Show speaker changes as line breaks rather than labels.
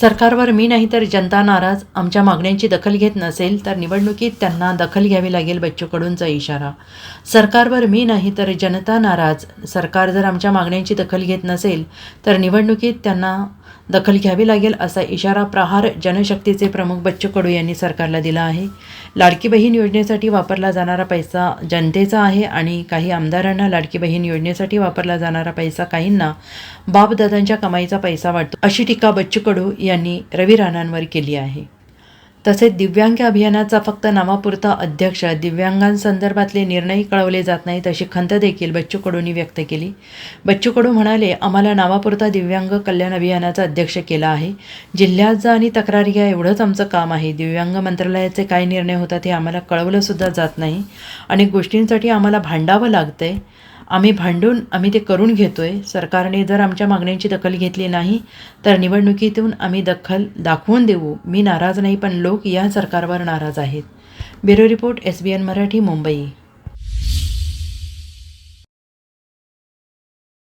सरकारवर मी नाही तर जनता नाराज. आमच्या मागण्यांची दखल घेत नसेल तर निवडणुकीत त्यांना दखल घ्यावी लागेल बच्चू कडूंचा इशारा. सरकारवर मी नाही तर जनता नाराज. सरकार जर आमच्या मागण्यांची दखल घेत नसेल तर निवडणुकीत त्यांना दखल घ्यावी लागेल असा इशारा प्रहार जनशक्तीचे प्रमुख बच्चू कडू यांनी सरकारला दिला आहे. लाडकी बहीण योजनेसाठी वापरला जाणारा पैसा जनतेचा आहे आणि काही आमदारांना लाडकी बहीण योजनेसाठी वापरला जाणारा पैसा काहींना बापदादांच्या कमाईचा पैसा वाटतो. अशी टीका बच्चू कडू यांनी रवी राणांवर केली आहे. तसेच दिव्यांग अभियानाचा फक्त नावापुरता अध्यक्ष दिव्यांगांसंदर्भातले निर्णय कळवले जात नाहीत अशी खंत देखील बच्चू कडूंनी व्यक्त केली. बच्चू कडू म्हणाले आम्हाला नावापुरता दिव्यांग कल्याण अभियानाचा अध्यक्ष केला आहे. जिल्ह्यात जा आणि तक्रार घ्या एवढंच आमचं काम आहे. दिव्यांग मंत्रालयाचे काय निर्णय होतात हे आम्हाला कळवलंसुद्धा जात नाही. अनेक गोष्टींसाठी आम्हाला भांडावं लागतंय. आम्ही भांडून आम्ही ते करून घेतो आहे सरकारने जर आमच्या मागण्यांची दखल घेतली नाही तर निवडणुकीतून आम्ही दखल दाखवून देऊ. मी नाराज नाही पण लोक या सरकारवर नाराज आहेत. Bureau report S B N Marathi Mumbai.